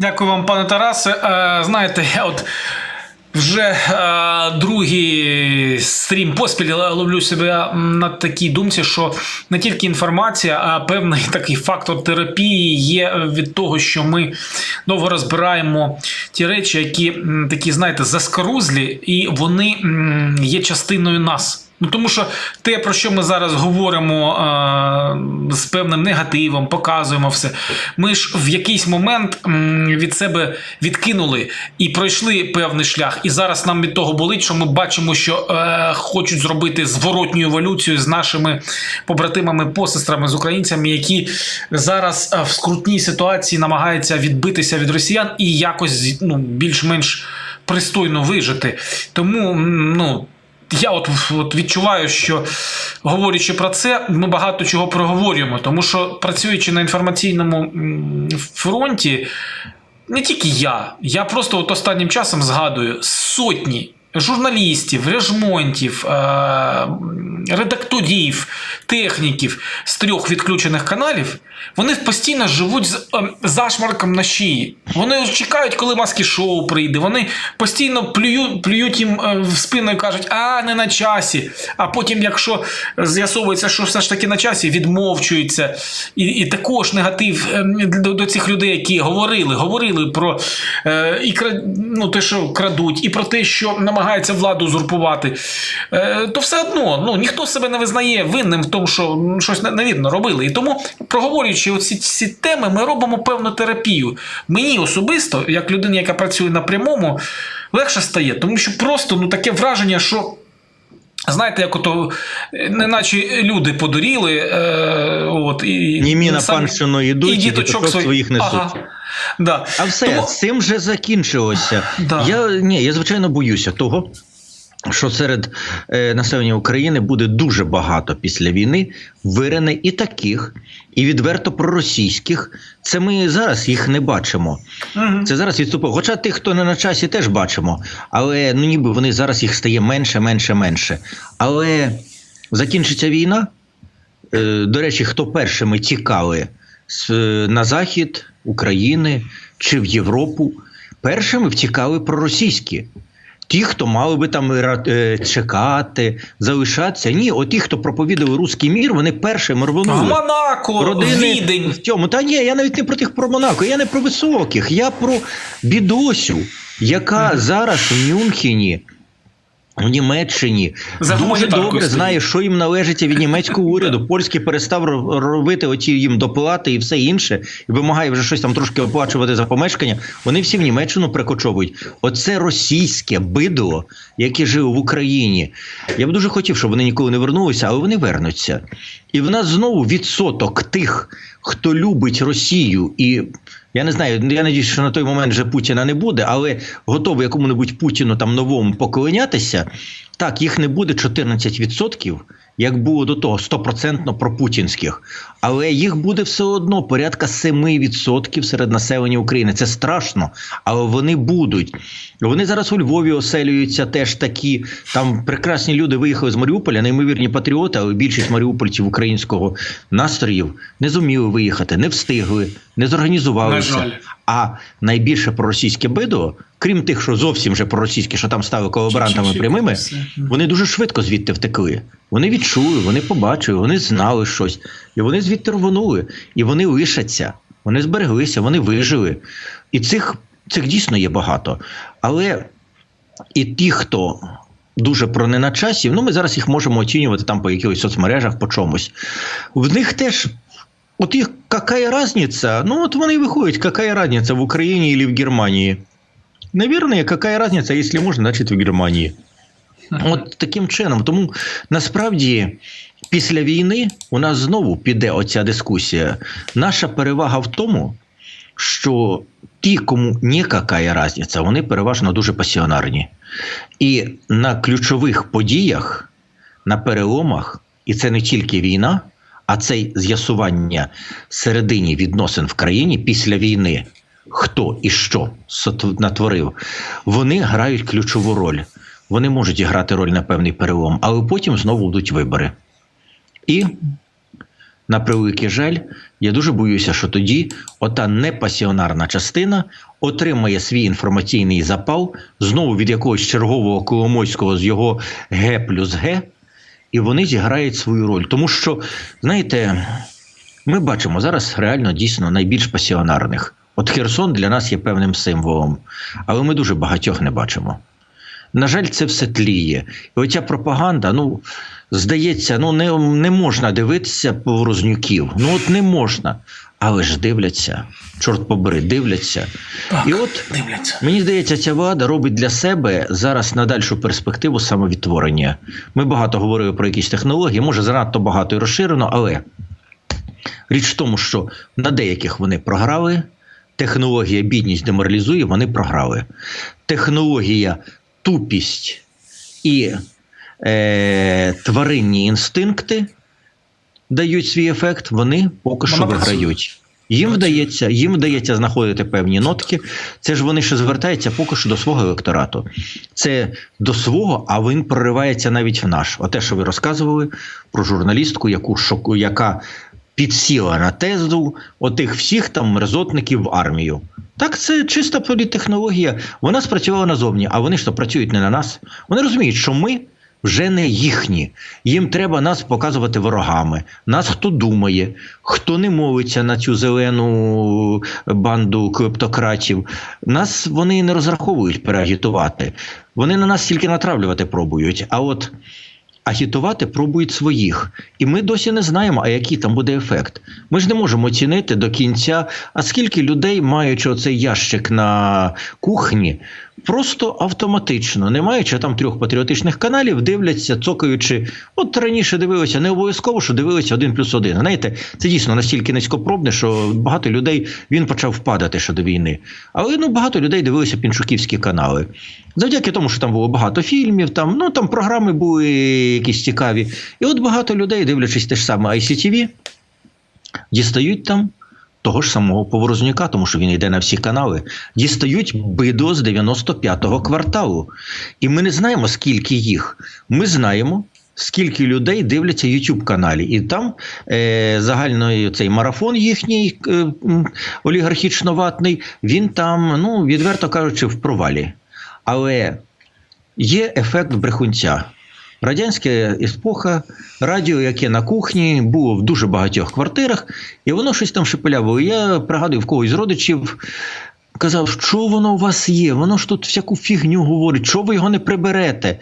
Дякую вам, пане Тарасе. Е, знаєте, я от вже е, другий стрім поспіль ловлю себе на такій думці, що не тільки інформація, а певний такий фактор терапії є від того, що ми довго розбираємо ті речі, які такі, знаєте, заскорузлі, і вони є частиною нас. Ну, тому що те, про що ми зараз говоримо е, з певним негативом, показуємо все. Ми ж в якийсь момент від себе відкинули і пройшли певний шлях. І зараз нам від того болить, що ми бачимо, що е, хочуть зробити зворотню еволюцію з нашими побратимами, посестрами, з українцями, які зараз е, в скрутній ситуації намагаються відбитися від росіян і якось ну, більш-менш пристойно вижити. Тому ну. Я от, от відчуваю, що говорячи про це, ми багато чого проговорюємо, тому що працюючи на інформаційному фронті, не тільки я, я просто от останнім часом згадую сотні журналістів, режмонтів, е- редакторів, техніків з трьох відключених каналів. Вони постійно живуть з е, зашмарком на шиї. Вони чекають, коли маски шоу прийде. Вони постійно плюють, плюють їм е, в спину і кажуть, а не на часі. А потім, якщо з'ясовується, що все ж таки на часі, відмовчуються. І, і також негатив е, до, до цих людей, які говорили, говорили про е, і ну, те, що крадуть, і про те, що намагаються владу узурпувати. Е, то все одно ну, ніхто себе не визнає винним в тому, що щось не- невірно робили. І тому, проговорюючи оці ці теми, ми робимо певну терапію. Мені особисто, як людина, яка працює на прямому, легше стає, тому що просто ну, таке враження, що. Знаєте, як ото, неначе люди подуріли, е, от, і, Німі на самі- панщину йдуть, і діточок свої- своїх несуть. Ага. Да. А все, Тому- цим вже закінчилося. Да. Я ні, я звичайно боюся того. Що серед е, населення України буде дуже багато після війни вирене і таких, і відверто проросійських. Це ми зараз їх не бачимо. Мгм. Це зараз відступив. Хоча тих, хто не на часі, теж бачимо. Але ну ніби вони зараз їх стає менше, менше, менше. Але закінчиться війна. Е, До речі, хто першими тікали на захід України чи в Європу, першими втікали проросійські. Ті, хто мали би там е, чекати, залишатися. Ні, от ті, хто проповідали руський мір, вони першими В рвонули Монако, родини Відень. в цьому. Та ні, я навіть не про тих про Монако, я не про високих, я про бідосю, яка зараз в Мюнхені. В Німеччині За дуже добре стоїть. знає, що їм належить від німецького уряду. Польський перестав робити оті їм доплати і все інше, і вимагає вже щось там трошки оплачувати за помешкання. Вони всі в Німеччину прикочовують. Оце російське бидло, яке живе в Україні. Я б дуже хотів, щоб вони ніколи не вернулися, але вони вернуться. І в нас знову відсоток тих, хто любить Росію, і я не знаю, я надіюсь, що на той момент вже Путіна не буде, але готовий якому-небудь Путіну там новому поклонятися. Так, їх не буде 14%, як було до того, стопроцентно пропутінських. Але їх буде все одно порядка 7% серед населення України. Це страшно, але вони будуть. Вони зараз у Львові оселюються теж такі. Там прекрасні люди виїхали з Маріуполя, неймовірні патріоти, але більшість маріупольців українського настроїв не зуміли виїхати, не встигли, не зорганізувалися. На жаль. А найбільше проросійське бидло, крім тих, що зовсім вже проросійські, що там стали колаборантами прямими, вони дуже швидко звідти втекли. Вони відчули, вони побачили, вони знали щось, і вони звідти рвонули, і вони лишаться, вони збереглися, вони вижили. І цих, цих дійсно є багато. Але і ті, хто дуже про не на часі, ну ми зараз їх можемо оцінювати там по якихось соцмережах, по чомусь. В них теж. От їх яка різниця? Ну, от вони і виходять, яка різниця в Україні или в Германії? Наверное, какая разница, если можно, значит в Германії. От таким чином. Тому насправді після війни у нас знову піде оця дискусія. Наша перевага в тому, що ті, кому ніяка різниця, вони переважно дуже пасіонарні. І на ключових подіях, на переломах, і це не тільки війна, а це з'ясування середині відносин в країні після війни, хто і що натворив, вони грають ключову роль. Вони можуть грати роль на певний перелом, але потім знову йдуть вибори. І на превеликий жаль, я дуже боюся, що тоді ота непасіонарна частина, отримає свій інформаційний запал знову від якогось чергового Коломойського з його Г плюс Г, і вони зіграють свою роль. Тому що, знаєте, ми бачимо зараз реально дійсно найбільш пасіонарних. От Херсон для нас є певним символом, але ми дуже багатьох не бачимо. На жаль, це все тліє. І оця пропаганда, ну, здається, ну не, не можна дивитися поворознюків. Ну от не можна. Але ж дивляться, чорт побери, дивляться. Так, І от дивляться. Мені здається, ця влада робить для себе зараз на дальшу перспективу самовідтворення. Ми багато говорили про якісь технології, може занадто багато і розширено, але річ в тому, що на деяких вони програли. Технологія бідність деморалізує, вони програли. Технологія тупість і е, тваринні інстинкти дають свій ефект, вони поки що виграють. Їм вдається, їм вдається знаходити певні нотки. Це ж вони ще звертаються поки що до свого електорату. Це до свого, а він проривається навіть в наш. Оте, що ви розказували про журналістку, яку шоку, яка підсіла на тезу отих всіх там мерзотників в армію. Так, це чиста політтехнологія. Вона спрацювала назовні, а вони ж то працюють не на нас. Вони розуміють, що ми вже не їхні. Їм треба нас показувати ворогами. Нас хто думає, хто не мовиться на цю зелену банду клептократів. Нас вони не розраховують переагітувати. Вони на нас тільки натравлювати пробують. А от агітувати пробують своїх. І ми досі не знаємо, а який там буде ефект. Ми ж не можемо оцінити до кінця, а скільки людей, маючи оцей ящик на кухні, просто автоматично, не маючи там трьох патріотичних каналів, дивляться, цокаючи. От раніше дивилися, не обов'язково, що дивилися один плюс один. Знаєте, це дійсно настільки низькопробне, що багато людей він почав впадати ще до війни. Але ну багато людей дивилися піншуківські канали. Завдяки тому, що там було багато фільмів, там ну там програми були якісь цікаві. І от багато людей, дивлячись те ж саме ICTV, дістають там того ж самого Поворознюка, тому що він йде на всі канали, дістають бидло з 95-го кварталу. І ми не знаємо, скільки їх. Ми знаємо. Скільки людей дивляться youtube каналі, і там е, загальний цей марафон їхній е, олігархічно-ватний, він там, ну відверто кажучи, в провалі. Але є ефект брехунця. Радянська епоха, радіо, яке на кухні, було в дуже багатьох квартирах, і воно щось там шепелявило. Я пригадую в когось з родичів. Казав, що воно у вас є? Воно ж тут всяку фігню говорить, що ви його не приберете?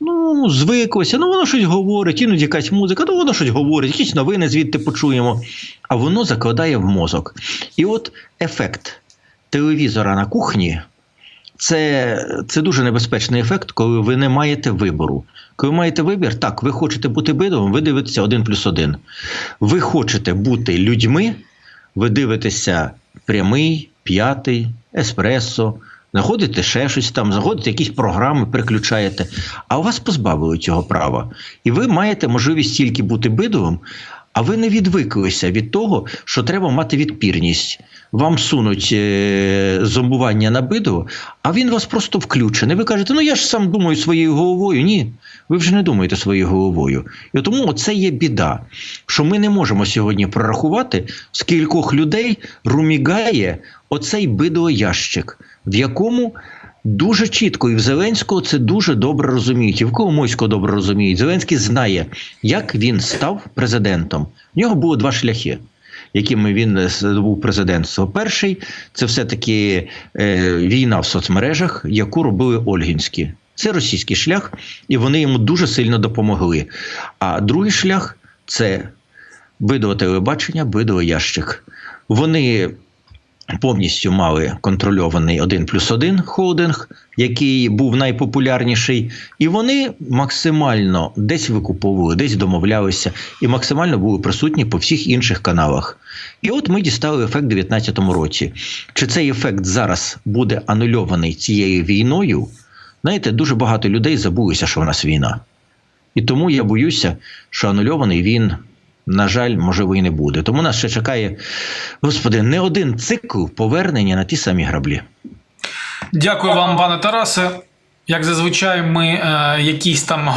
Ну, звиклося, ну воно щось говорить, іноді якась музика, ну воно щось говорить, якісь новини звідти почуємо. А воно закладає в мозок. І от ефект телевізора на кухні це, це дуже небезпечний ефект, коли ви не маєте вибору. Коли ви маєте вибір, так, ви хочете бути бидовим, ви дивитеся один плюс один. Ви хочете бути людьми, ви дивитеся прямий, п'ятий, еспресо, знаходите ще щось там, знаходите якісь програми, переключаєте, а у вас позбавили цього права. І ви маєте можливість тільки бути бидовим, а ви не відвиклися від того, що треба мати відпірність. Вам сунуть е, зомбування на бидово, а він вас просто включений. Ви кажете, ну я ж сам думаю своєю головою. Ні, ви вже не думаєте своєю головою. І тому це є біда, що ми не можемо сьогодні прорахувати, скількох людей румігає оцей бидоящик, в якому дуже чітко і в Зеленського це дуже добре розуміють, і в Коломойського добре розуміють. Зеленський знає, як він став президентом. В нього було два шляхи. Якими він здобув президентство. Перший це все-таки е, війна в соцмережах, яку робили Ольгінські. Це російський шлях, і вони йому дуже сильно допомогли. А другий шлях це бидове телебачення, бидове ящик. Вони повністю мали контрольований 1 плюс 1 холдинг, який був найпопулярніший, і вони максимально десь викуповували, десь домовлялися, і максимально були присутні по всіх інших каналах. І от ми дістали ефект у 2019 році. Чи цей ефект зараз буде анульований цією війною? Знаєте, дуже багато людей забулися, що в нас війна. І тому я боюся, що анульований він, на жаль, можливо, і не буде. Тому нас ще чекає, господи, не один цикл повернення на ті самі граблі. Дякую вам, пане Тарасе. Як зазвичай, ми е, якісь там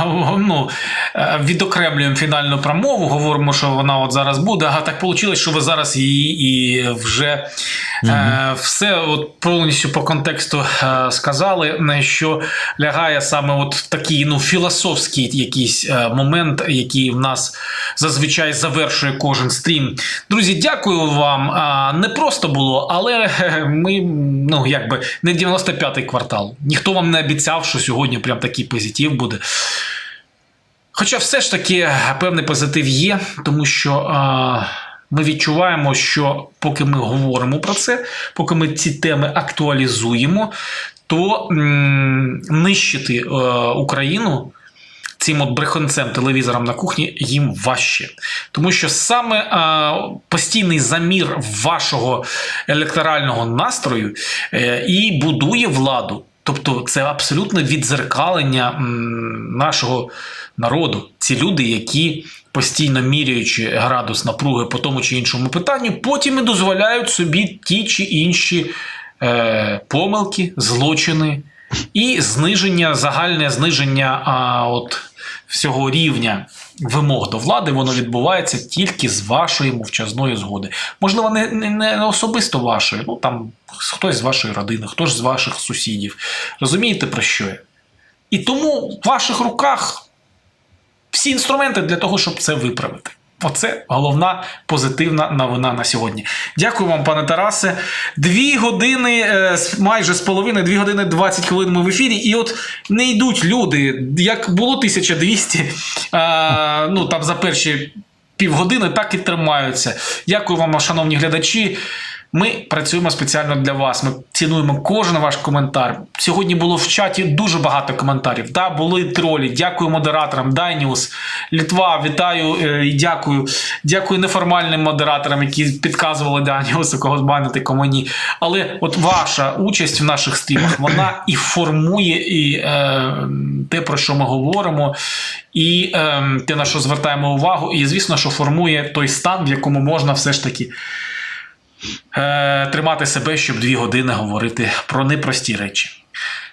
ну, е, відокремлюємо фінальну промову, говоримо, що вона от зараз буде. А так вийшло, що ви зараз її і вже Е, все от повністю по контексту е, сказали, на що лягає саме от в такий ну, філософський якийсь е, момент, який в нас зазвичай завершує кожен стрім. Друзі, дякую вам. Не просто було, але е, ми, ну якби не 95-й квартал. Ніхто вам не обіцяв, що сьогодні прям такий позитив буде. Хоча все ж таки певний позитив є, тому що а, ми відчуваємо, що поки ми говоримо про це, поки ми ці теми актуалізуємо, то м, нищити е, Україну цим от брехунцем телевізором на кухні їм важче. Тому що саме е, постійний замір вашого електорального настрою е, і будує владу. Тобто це абсолютне відзеркалення м, нашого народу. Ці люди, які постійно міряючи градус напруги по тому чи іншому питанню, потім і дозволяють собі ті чи інші е, помилки, злочини і зниження, загальне зниження а, от, всього рівня вимог до влади, воно відбувається тільки з вашої мовчазної згоди. Можливо, не, не, особисто вашої, ну там хтось з вашої родини, хтось з ваших сусідів. Розумієте, про що я? І тому в ваших руках всі інструменти для того, щоб це виправити. Оце головна позитивна новина на сьогодні. Дякую вам, пане Тарасе. Дві години, е, майже з половиною, дві години 20 хвилин ми в ефірі, і от не йдуть люди. Як було 1200, е, ну там за перші півгодини, так і тримаються. Дякую вам, шановні глядачі. Ми працюємо спеціально для вас. Ми цінуємо кожен ваш коментар. Сьогодні було в чаті дуже багато коментарів. Да, були тролі. Дякую модераторам. Дайніус, Літва, вітаю е, і дякую. Дякую неформальним модераторам, які підказували Дайніусу, кого банити, кому ні. Але от ваша участь в наших стрімах, вона і формує і е, те, про що ми говоримо, і е, те, на що звертаємо увагу, і звісно, що формує той стан, в якому можна все ж таки е, тримати себе, щоб дві години говорити про непрості речі.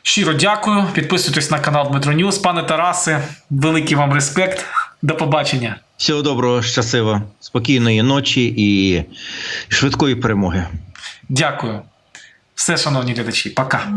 Щиро дякую. Підписуйтесь на канал Дмитро Ньюс. Пане Тарасе, великий вам респект. До побачення. Всього доброго, щасливо, спокійної ночі і швидкої перемоги. Дякую. Все, шановні глядачі, пока.